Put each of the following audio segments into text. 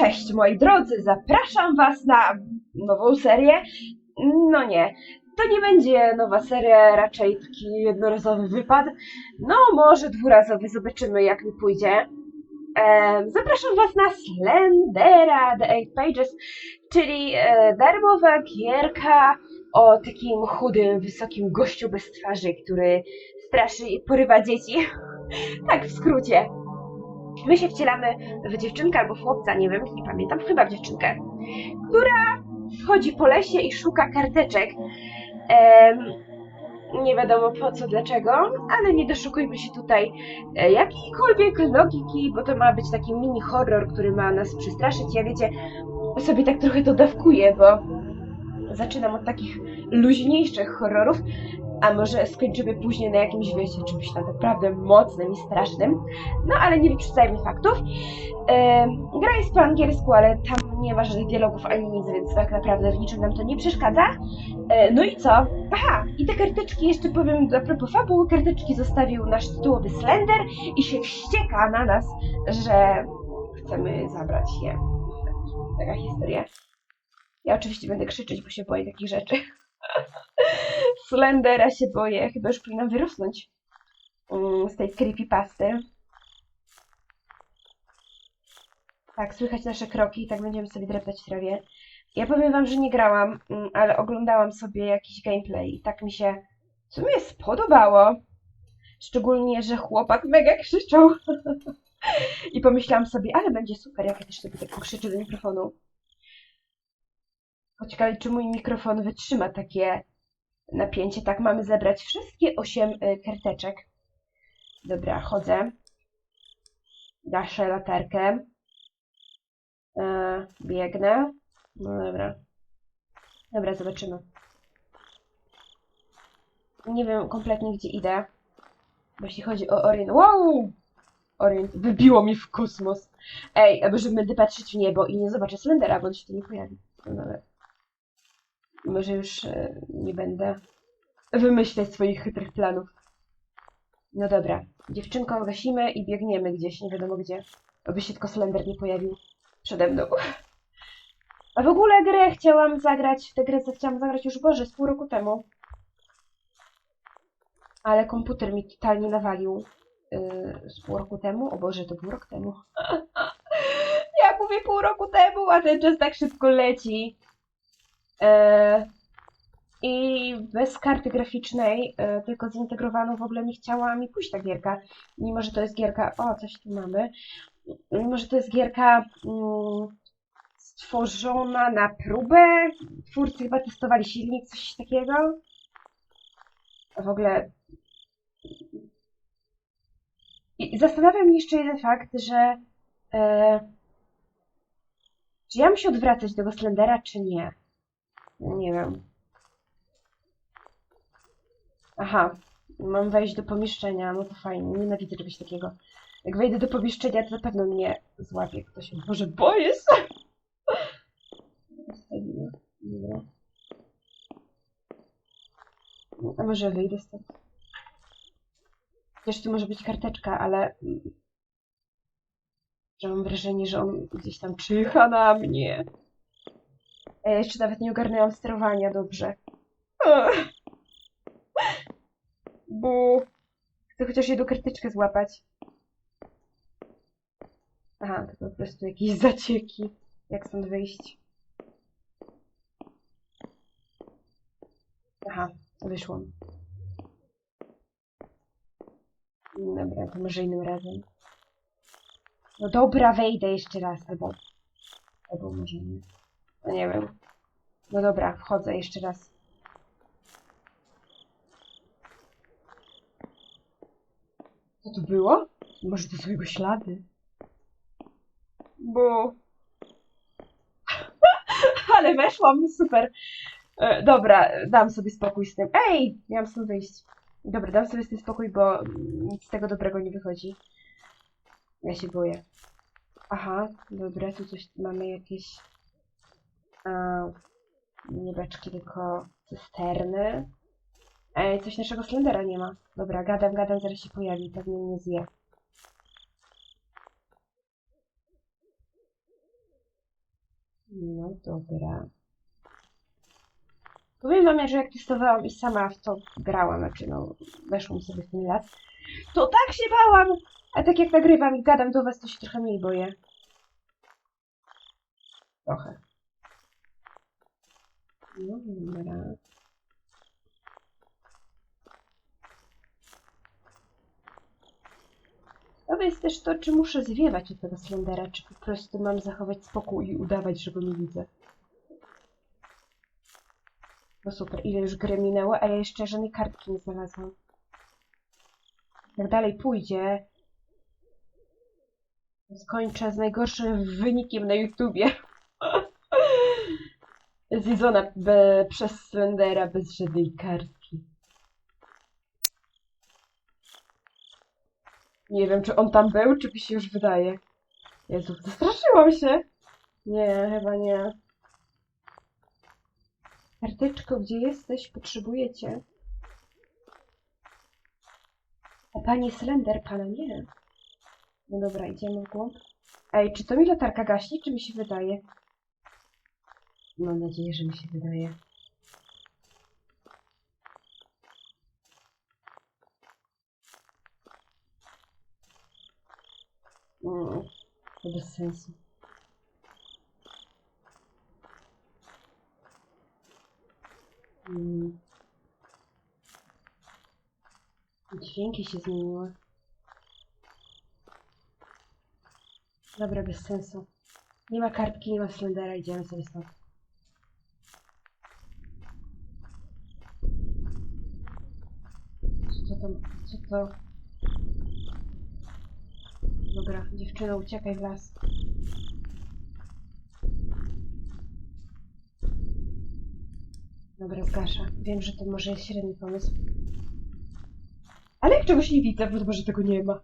Cześć moi drodzy, zapraszam was na nową serię. No nie, to nie będzie nowa seria, raczej taki jednorazowy wypad. No może dwurazowy, zobaczymy jak mi pójdzie. Zapraszam was na Slendera The Eight Pages, czyli e, darmowa gierka o takim chudym, wysokim gościu bez twarzy, który straszy i porywa dzieci. tak w skrócie. My się wcielamy w dziewczynkę albo w chłopca, nie wiem, nie pamiętam, chyba w dziewczynkę, która chodzi po lesie i szuka karteczek. Em, nie wiadomo po co, dlaczego, ale nie doszukujmy się tutaj e, jakiejkolwiek logiki, bo to ma być taki mini horror, który ma nas przestraszyć. Ja wiecie, sobie tak trochę to dawkuję, bo zaczynam od takich luźniejszych horrorów, a może skończymy później na jakimś, wiecie, czymś tam naprawdę mocnym i strasznym. No, ale nie wyprzedzajmy faktów. Gra jest po angielsku, ale tam nie ma żadnych dialogów ani nic, więc tak naprawdę w niczym nam to nie przeszkadza. E, no i co? Aha, i te karteczki, jeszcze powiem a propos fabuły, karteczki zostawił nasz tytułowy Slender i się wścieka na nas, że chcemy zabrać je. Taka historia. Ja oczywiście będę krzyczeć, bo się boję takich rzeczy. Slendera się boję, chyba już powinna wyrosnąć mm, z tej creepypasty. Tak, słychać nasze kroki, tak będziemy sobie dreptać w trawie. Ja powiem wam, że nie grałam, mm, ale oglądałam sobie jakiś gameplay i tak mi się w sumie spodobało. Szczególnie, że chłopak mega krzyczał. I pomyślałam sobie, ale będzie super, jak ja też sobie tak pokrzyczę do mikrofonu. Ciekawe, czy mój mikrofon wytrzyma takie napięcie. Tak, mamy zebrać wszystkie 8 karteczek. Dobra, chodzę. Gaszę latarkę. E, biegnę. No dobra. Dobra, zobaczymy. Nie wiem kompletnie, gdzie idę. Bo jeśli chodzi o Orient... Wow! Orient wybiło mi w kosmos. Ej, albo że będę patrzeć w niebo i nie zobaczę Slendera, bo on się tu nie pojawi. No dobra. Może już e, nie będę wymyślać swoich chytrych planów. No dobra. Dziewczynką gasimy i biegniemy gdzieś, nie wiadomo gdzie. Aby się tylko Slender nie pojawił przede mną. A w ogóle grę chciałam zagrać, w tę grę chciałam zagrać już Boże, z pół roku temu. Ale komputer mi totalnie nawalił yy, z pół roku temu. O Boże, to pół rok temu. ja mówię pół roku temu, a ten czas tak szybko leci. E, I bez karty graficznej, e, tylko zintegrowaną w ogóle nie chciała mi pójść ta gierka. Mimo, że to jest gierka... O, coś tu mamy. Mimo, że to jest gierka mm, stworzona na próbę. Twórcy chyba testowali silnik, coś takiego. W ogóle... I zastanawia mnie jeszcze jeden fakt, że... E, czy ja mam się odwracać do tego Slendera, czy nie? Nie wiem. Aha, mam wejść do pomieszczenia, no to fajnie, nienawidzę czegoś takiego. Jak wejdę do pomieszczenia, to na pewno mnie złapie ktoś. Boże, boję się! Dobra. No, A może wyjdę stąd? Chociaż tu może być karteczka, ale... Że mam wrażenie, że on gdzieś tam czyha na mnie. Ja jeszcze nawet nie ogarnęłam sterowania dobrze. Bu. Chcę chociaż jedną karteczkę złapać. Aha, to po prostu jakieś zacieki. Jak stąd wyjść? Aha, wyszłam. Dobra, to może innym razem. No dobra, wejdę jeszcze raz, albo... Albo może nie. No nie wiem. No dobra, wchodzę jeszcze raz. Co to było? Może to są jego ślady? Bo... Ale weszłam, super. E, dobra, dam sobie spokój z tym. Ej, miałam stąd wyjść. Dobra, dam sobie z tym spokój, bo nic z tego dobrego nie wychodzi. Ja się boję. Aha, dobra, tu coś mamy jakieś... A, nie beczki, tylko cysterny. Ej, coś naszego Slendera nie ma. Dobra, gadam, gadam, zaraz się pojawi, pewnie mnie zje. No dobra. Powiem wam, że jak testowałam i sama w to grałam, znaczy no, weszłam sobie w ten las, to tak się bałam! A tak jak nagrywam i gadam do was, to się trochę mniej boję. Trochę. No dobra. To jest też to, czy muszę zwiewać od tego Slendera, czy po prostu mam zachować spokój i udawać, że go nie widzę. No super, ile już gry minęło, a ja jeszcze żadnej kartki nie znalazłam. Jak dalej pójdzie, skończę z najgorszym wynikiem na YouTubie. Zizona be, przez Slendera bez żadnej kartki. Nie wiem, czy on tam był, czy mi się już wydaje. Jezu, zastraszyłam się. Nie, chyba nie. Karteczko, gdzie jesteś? Potrzebuję cię. A panie Slender, pana nie. No dobra, idziemy w głąb. Ej, czy to mi latarka gaśnie, czy mi się wydaje? Mam nadzieję, że mi się wydaje. Mm, to bez sensu. Mm. Dźwięki się zmieniły. Dobra, bez sensu. Nie ma kartki, nie ma Slendera, idziemy sobie stąd. Co to? Co to? Dobra, dziewczyno, uciekaj w las. Dobra, zgasza. Wiem, że to może jest średni pomysł. Ale jak czegoś nie widzę, bo chyba, że tego nie ma.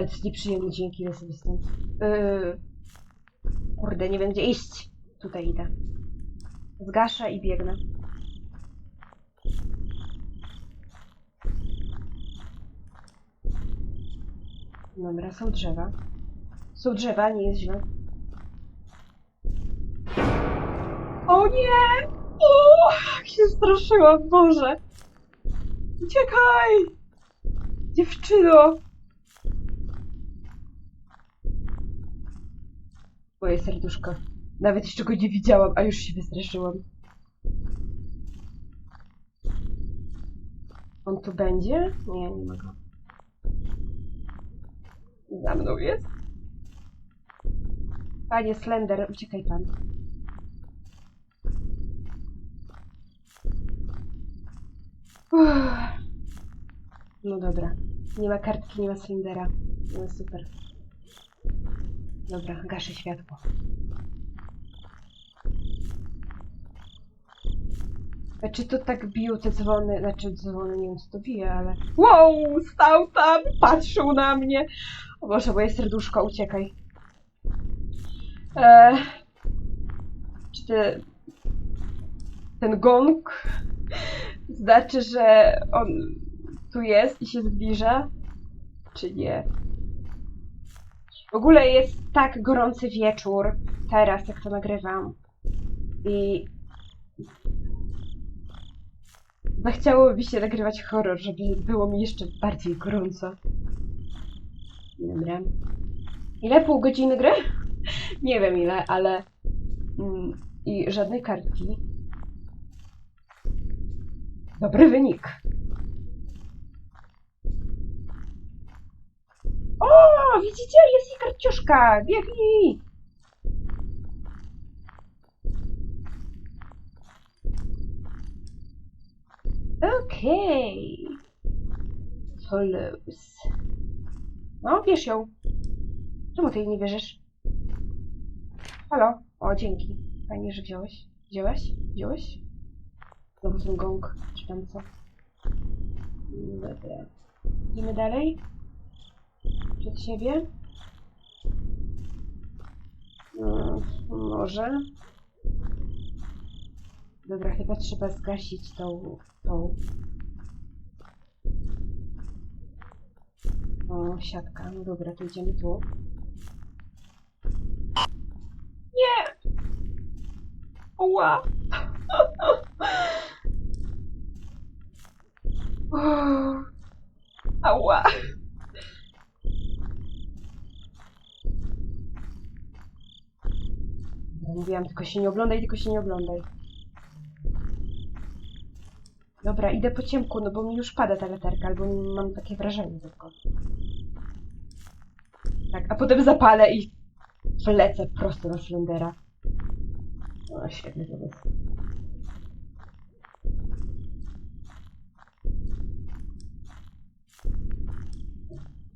Jest nieprzyjemny dźwięk, ile sobie stąd. Yy... Kurde, nie gdzie iść. Tutaj idę. Zgaszę i biegnę. Dobra, są drzewa. Są drzewa, nie jest źle. O nie! O, jak się straszyłam, Boże! Uciekaj! Dziewczyno! Moje serduszko. Nawet jeszcze go nie widziałam, a już się wystraszyłam. On tu będzie? Nie, nie ma go. Za mną jest. Panie Slender, uciekaj pan. Uff. No dobra. Nie ma kartki, nie ma Slendera. No super. Dobra, gaszę światło. A Czy to tak biją te dzwony? Znaczy dzwony, nie wiem co to bije, ale... Wow! Stał tam! Patrzył na mnie! O Boże, moje serduszko, uciekaj. Eee, czy te, ten gong znaczy, że on tu jest i się zbliża? Czy nie? W ogóle jest tak gorący wieczór teraz, jak to nagrywam. I zachciałoby mi się nagrywać horror, żeby było mi jeszcze bardziej gorąco. Dobra. Ile? Pół godziny gry? Nie wiem ile, ale... Mm, I żadnej kartki. Dobry wynik. O, widzicie? Jest i karciuszka! Biegnij! Okej. Follows. No, bierz ją. Czemu ty jej nie bierzesz? Halo? O, dzięki. Fajnie, że wziąłeś. Wziąłeś? Wziąłeś? Znowu ten gong, czy tam co? Dobra. Idziemy dalej? Przed siebie? Mm, może. Dobra, chyba trzeba zgasić tą... tą... O, siatka. No dobra, to idziemy tu. Nie! Oła! Ała! Mówiłam, tylko się nie oglądaj, tylko się nie oglądaj. Dobra, idę po ciemku, no bo mi już pada ta latarka, albo mam takie wrażenie tylko. Tak, a potem zapalę i wlecę prosto na Slendera. O, świetny pomysł.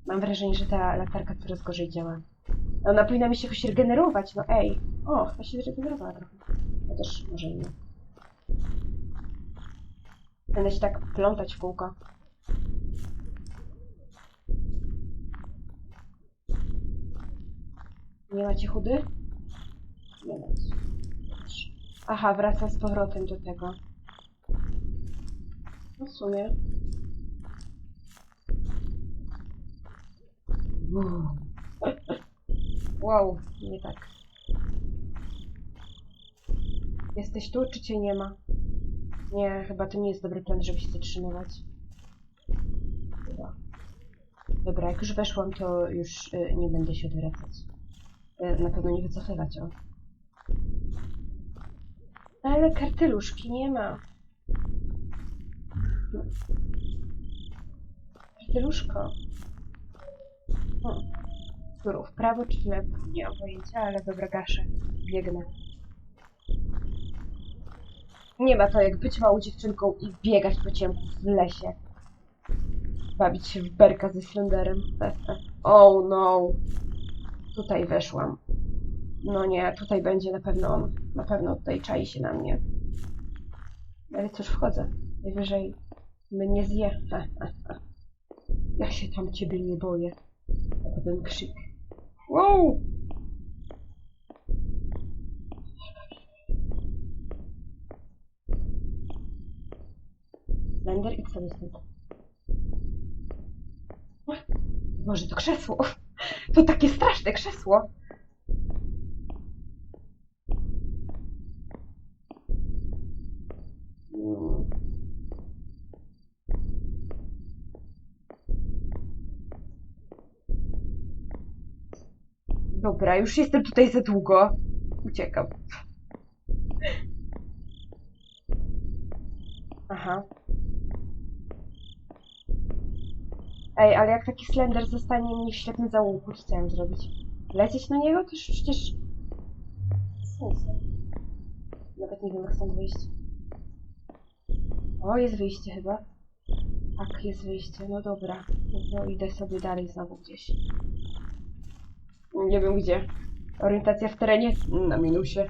Mam wrażenie, że ta latarka coraz gorzej działa. Ona powinna mi się jakoś regenerować, no ej. O, chyba się zregenerowała trochę. Chociaż może nie. Będę się tak plątać w kółko. Nie macie chudy? Nie ma. Aha, wracam z powrotem do tego. No w sumie. Wow, nie tak. Jesteś tu, czy cię nie ma? Nie, chyba to nie jest dobry plan, żeby się zatrzymywać. Dobra, jak już weszłam, to już y, nie będę się odwracać. Y, na pewno nie wycofywać, o. Ale karteluszki nie ma. Karteluszko. Hmm. W prawo czy w lewo? Nie mam pojęcia, ale dobra, gaszę. Biegnę. Nie ma to jak być małą dziewczynką i biegać po ciemku w lesie. Bawić się w berka ze Slenderem. Oh no. Tutaj weszłam. No nie, tutaj będzie na pewno on. Na pewno tutaj czai się na mnie. Ale cóż, wchodzę. Najwyżej mnie zje. Ja się tam ciebie nie boję. Potem krzyk. Wow! Blender i jest to? Może to krzesło? To takie straszne krzesło! Dobra, już jestem tutaj za długo. Uciekam. Ej, ale jak taki Slender zostanie mi w ślepym zaułku, co chciałem zrobić? Lecieć na niego? To już przecież... Sensu. Nawet nie wiem, jak stąd wyjść. O, jest wyjście chyba. Tak, jest wyjście. No dobra. No idę sobie dalej znowu gdzieś. Nie wiem gdzie. Orientacja w terenie na minusie.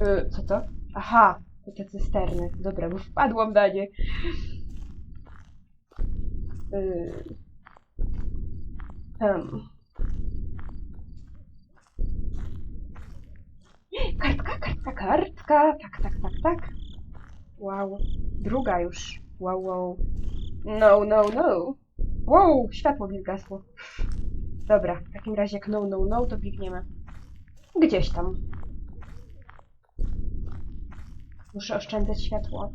Y, co to? Aha, to te cysterny. Dobra, bo wpadłam na nie. Y. Kartka, kartka, kartka. Tak, tak, tak, tak. Wow. Druga już. Wow, wow. No, no, no. Wow, światło mi zgasło. Dobra, w takim razie jak no, no, no, to biegniemy. Gdzieś tam. Muszę oszczędzać światło.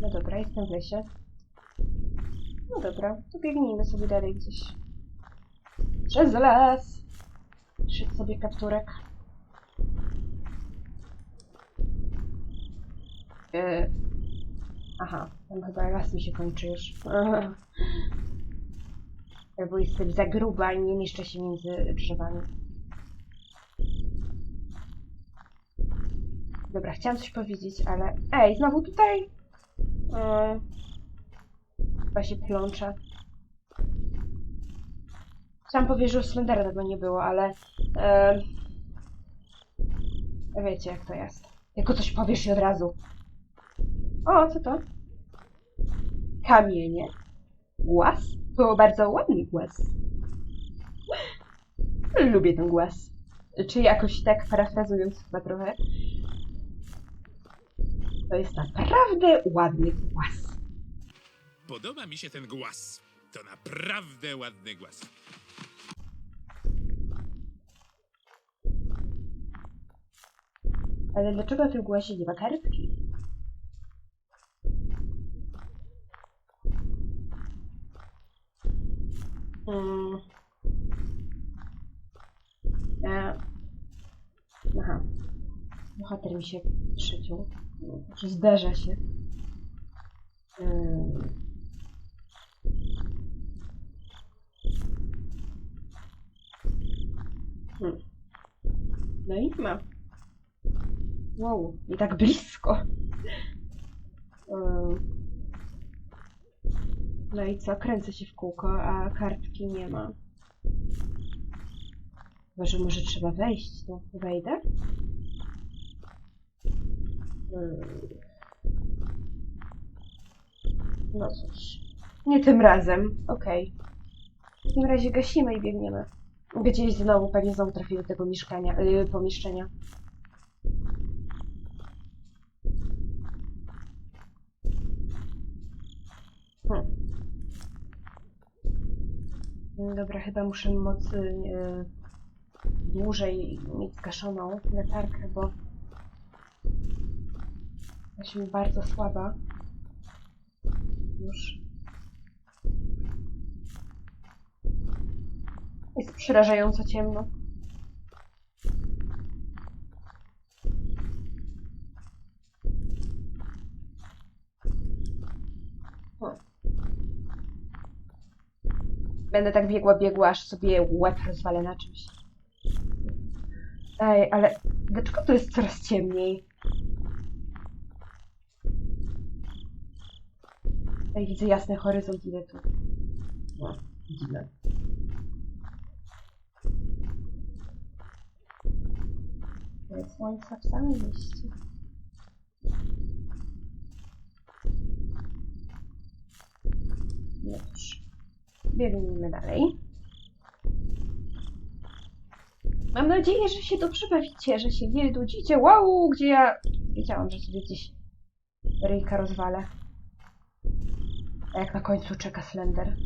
No dobra, jestem w lesie. No dobra, to biegnijmy sobie dalej gdzieś. Przez las! Szedł sobie kapturek. Yy. Aha, tam chyba las mi się kończy już. Albo jestem za gruba i nie mieszczę się między drzewami. Dobra, chciałam coś powiedzieć, ale... Ej, znowu tutaj! Yy. Chyba się plączę. Chciałam powiedzieć, że u Slendera tego nie było, ale... Yy... Wiecie, jak to jest. Jako coś powiesz i od razu. O, co to? Kamienie. Głaz? To bardzo ładny głaz. Lubię ten głaz. Czy jakoś tak parafrazując chyba trochę. To jest naprawdę ładny głaz. Podoba mi się ten głaz. To naprawdę ładny głaz. Ale dlaczego w tym głazie nie ma kartki? Hmm. E. Aha. Bohater mi się przyciął. Czy zderza się. Hmm. Hmm. No i ma. Wow, i tak blisko. No i co? Kręcę się w kółko, a kartki nie ma. Może, może trzeba wejść tu. Wejdę? Ym. No cóż. Nie tym razem. Okej. W takim razie gasimy i biegniemy. Gdzieś znowu, pewnie znowu trafię do tego mieszkania, yy, pomieszczenia. Hmm. Dobra, chyba muszę mocy e, dłużej mieć zgaszoną latarkę, bo jestem bardzo słaba. Już. Jest przerażająco ciemno. Będę tak biegła, biegła, aż sobie łeb rozwalę na czymś. Ej, ale dlaczego to jest coraz ciemniej? Ej, widzę jasny horyzont, ile tu. No, widzimy. Jest słońce w samym mieście. No. Biegnijmy dalej. Mam nadzieję, że się dobrze bawicie, że się nie. Wow, gdzie ja... Wiedziałam, że sobie gdzieś ryjka rozwalę. A jak na końcu czeka Slender?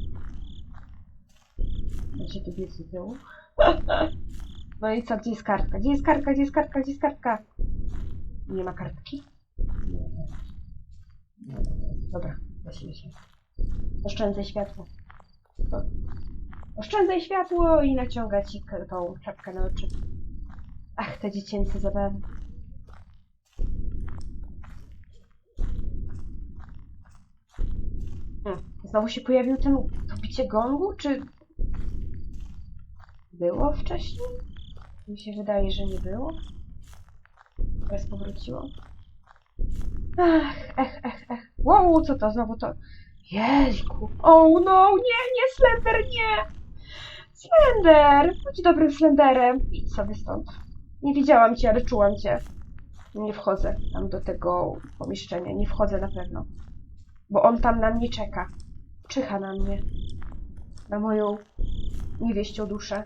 Będzie tu biec do tyłu. No i co, gdzie jest kartka? Gdzie jest kartka? Gdzie jest kartka? Gdzie jest kartka? Nie ma kartki? Dobra, weźmy się. Oszczędzaj światło. Oszczędzaj światło i naciąga ci tą czapkę na oczy. Ach, te dziecięce zabawy. Hmm. Znowu się pojawił ten to bicie gongu, czy było wcześniej? Mi się wydaje, że nie było. Teraz powróciło. Ach, ech, ech, ech. Wow, co to znowu to? Jejku. Oh no, nie, nie, Slender, nie! Slender! Bądź dobrym Slenderem. Idź sobie stąd. Nie widziałam cię, ale czułam cię. Nie wchodzę tam do tego pomieszczenia. Nie wchodzę na pewno. Bo on tam na mnie czeka. Czyha na mnie. Na moją niewieścią duszę.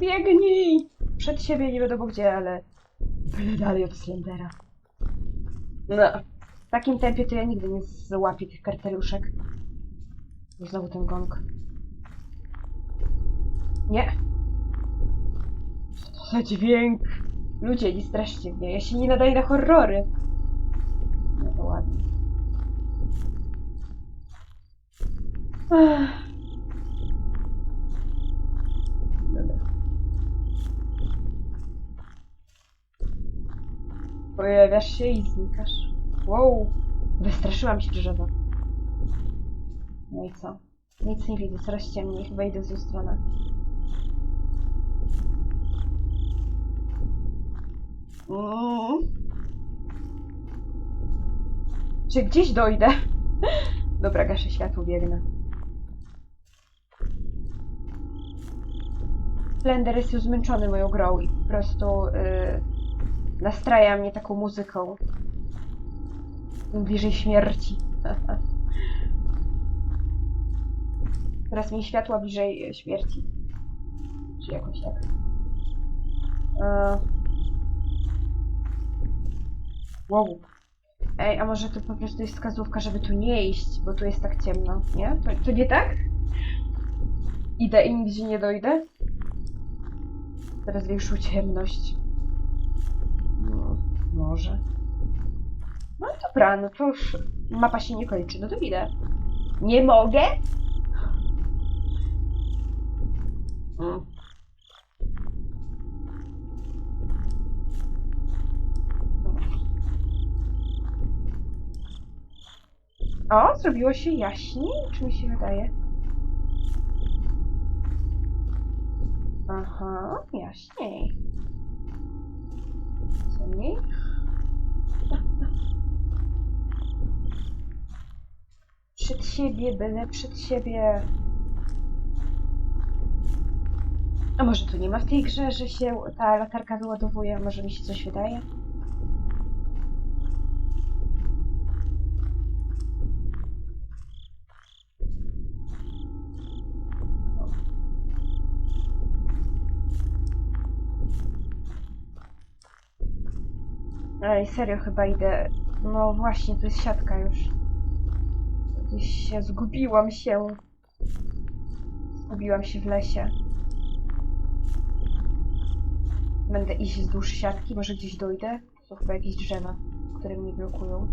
Biegnij! Przed siebie nie wiadomo gdzie, ale byle dalej od Slendera. No, w takim tempie to ja nigdy nie złapię tych karteluszek. I Znowu ten gong. Nie. Co to za dźwięk? Ludzie, nie straszcie mnie. Ja się nie nadaję na horrory. No to ładnie. Ach. Pojawiasz się i znikasz. Wow, wystraszyłam się drzewa. No i co? Nic nie widzę, coraz ciemniej, chyba idę w złą stronę. Mm. Czy gdzieś dojdę? Dobra, gaszę światło, biegnę. Blender jest już zmęczony moją grą i po prostu yy, nastraja mnie taką muzyką. Bliżej śmierci. Teraz mi światła bliżej e, śmierci. Czy jakoś tak. E... Wow. Ej, a może to po prostu jest wskazówka, żeby tu nie iść, bo tu jest tak ciemno, nie? To, to nie tak? Idę i nigdzie nie dojdę? Teraz większą ciemność. Może. No dobra, no to już mapa się nie kończy, no to idę. Nie mogę? Mm. O, zrobiło się jaśniej? Czy mi się wydaje? Aha, jaśniej. Ciemniej? Przed siebie, byle przed siebie. A może tu nie ma w tej grze, że się ta latarka wyładowuje? Może mi się coś wydaje? Ej, serio chyba idę. No właśnie, to jest siatka już. Się zgubiłam się. Zgubiłam się w lesie. Będę iść wzdłuż siatki, może gdzieś dojdę. To chyba jakieś drzewa, które mnie blokują.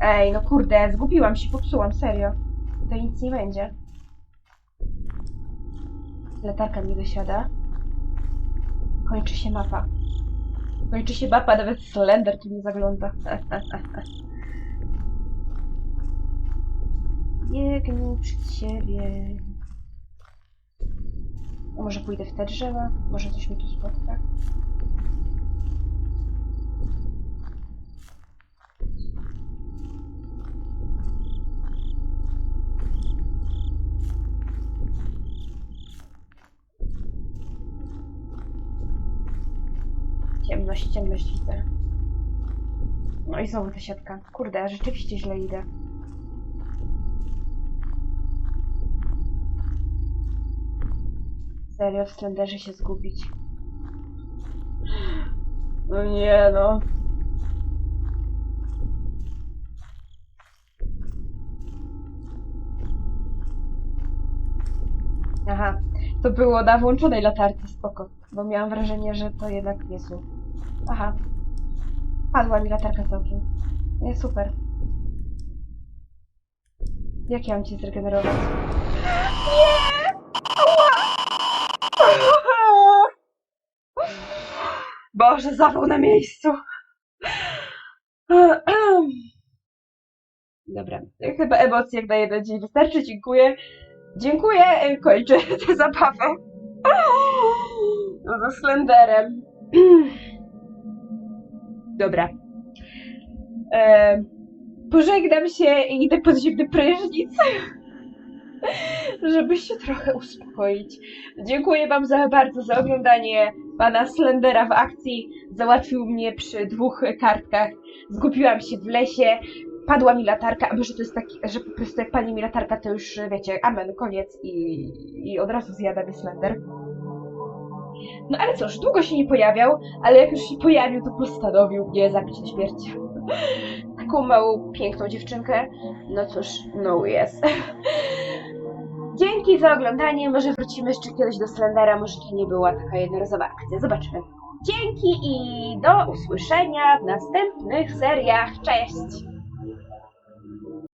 Ej, no kurde, zgubiłam się, popsułam, serio. Tutaj nic nie będzie. Latarka mi wysiada. Kończy się mapa. Kończy się mapa, nawet Slender tu nie zagląda. Biegnij przed siebie. A może pójdę w te drzewa? Może coś mi tu spotka? Ciemność, ciemność widzę. No i znowu ta siatka. Kurde, rzeczywiście źle idę. Serio, w Slenderze się zgubić. No nie no. Aha, to było na włączonej latarce, spoko. Bo miałam wrażenie, że to jednak nie są. Aha. Padła mi latarka całkiem. Nie, super. Jak ja mam cię zregenerować? Nie! Ała! Boże, zawał na miejscu. Dobra, chyba emocji jak na jeden dzień wystarczy. Dziękuję. Dziękuję, kończę tę zabawę. No, ze Slenderem. Dobra. Pożegnam się i idę pod zimny prysznic, żeby się trochę uspokoić. Dziękuję wam za bardzo za oglądanie pana Slendera w akcji. Załatwił mnie przy dwóch kartkach. Zgubiłam się w lesie. Padła mi latarka, a może to jest taki, że po prostu jak pani mi latarka, to już wiecie, amen, koniec i, i od razu zjada mnie Slender. No ale cóż, długo się nie pojawiał, ale jak już się pojawił, to postanowił mnie zabić na śmierć. Taką małą, piękną dziewczynkę. No cóż, no jest. Dzięki za oglądanie. Może wrócimy jeszcze kiedyś do Slendera. Może to nie była taka jednorazowa akcja. Zobaczymy. Dzięki i do usłyszenia w następnych seriach. Cześć!